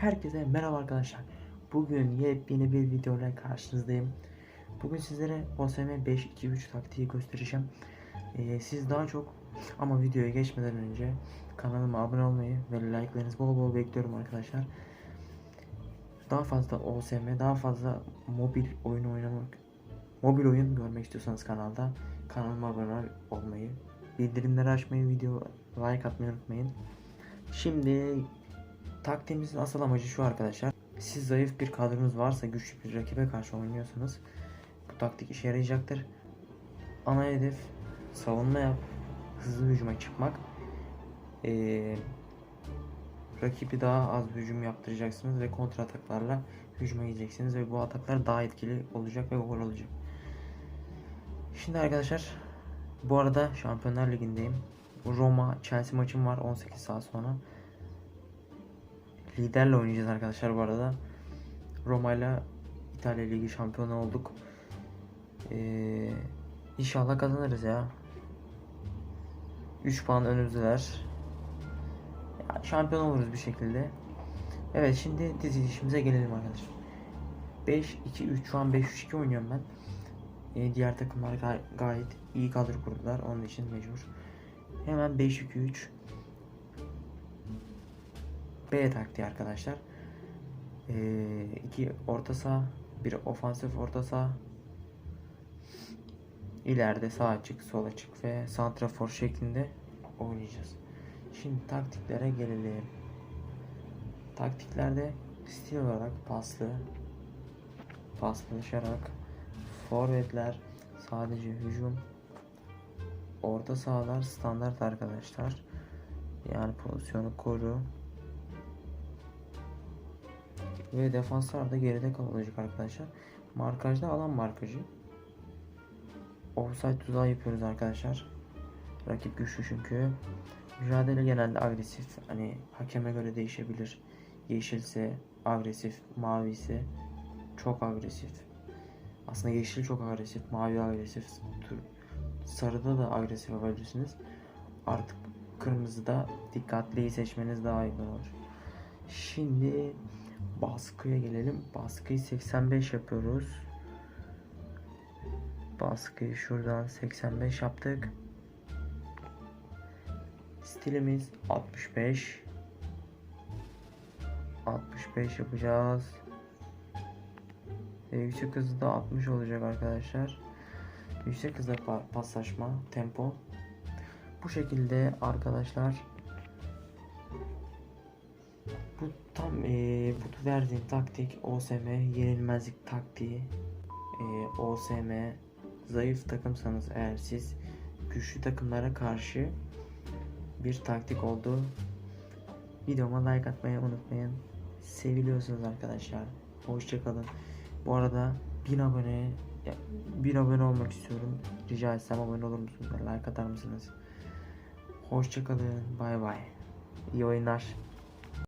Herkese merhaba arkadaşlar. Bugün yepyeni bir video ile karşınızdayım. Bugün sizlere OSM 5-2-3 taktiği göstereceğim. Ee, siz daha çok ama videoya geçmeden önce kanalıma abone olmayı ve like'larınızı bol bol bekliyorum arkadaşlar. Daha fazla OSM, daha fazla mobil oyun oynamak, mobil oyun görmek istiyorsanız kanalda kanalıma abone olmayı, bildirimleri açmayı, video like atmayı unutmayın. Şimdi taktiğimizin asıl amacı şu arkadaşlar. Siz zayıf bir kadronuz varsa güçlü bir rakibe karşı oynuyorsanız bu taktik işe yarayacaktır. Ana hedef savunma yap, hızlı hücuma çıkmak. Ee, rakibi daha az hücum yaptıracaksınız ve kontra ataklarla hücuma gideceksiniz ve bu ataklar daha etkili olacak ve gol olacak. Şimdi arkadaşlar bu arada Şampiyonlar Ligi'ndeyim. Roma Chelsea maçım var 18 saat sonra. Liderle oynayacağız arkadaşlar bu arada. Roma ile İtalya Ligi şampiyonu olduk. Ee, inşallah kazanırız ya. 3 puan önümüzdeler. Ya, şampiyon oluruz bir şekilde. Evet şimdi dizilişimize gelelim arkadaşlar. 5-2-3 şu an 5-3-2 oynuyorum ben. Ee, diğer takımlar gay- gayet iyi kadro kurdular. Onun için mecbur. Hemen 5-2-3 B taktiği arkadaşlar. Ee, iki orta saha, bir ofansif orta saha. İleride sağ açık, sol açık ve santrafor şeklinde oynayacağız. Şimdi taktiklere gelelim. Taktiklerde stil olarak paslı, paslaşarak, forvetler sadece hücum, orta sahalar standart arkadaşlar. Yani pozisyonu koru, ve defanslar da geride kalacak arkadaşlar. Markajda alan markajı. Offside tuzağı yapıyoruz arkadaşlar. Rakip güçlü çünkü. Mücadele genelde agresif. Hani hakeme göre değişebilir. Yeşilse agresif, mavi ise çok agresif. Aslında yeşil çok agresif, mavi agresif. Sarıda da agresif yapabilirsiniz. Artık kırmızıda dikkatli seçmeniz daha iyi olur. Şimdi baskıya gelelim. Baskıyı 85 yapıyoruz. Baskıyı şuradan 85 yaptık. Stilimiz 65. 65 yapacağız. Ve yüksek hızı da 60 olacak arkadaşlar. Yüksek hızda pa- paslaşma, tempo. Bu şekilde arkadaşlar bu tam eee bu verdiğim taktik OSM yenilmezlik taktiği. Eee, OSM zayıf takımsanız eğer siz güçlü takımlara karşı bir taktik oldu. Videoma like atmayı unutmayın. Seviliyorsunuz arkadaşlar. Hoşçakalın. Bu arada 1000 abone 1000 abone olmak istiyorum. Rica etsem abone olur musunuz? Like atar mısınız? Hoşçakalın. Bay bay. İyi oyunlar.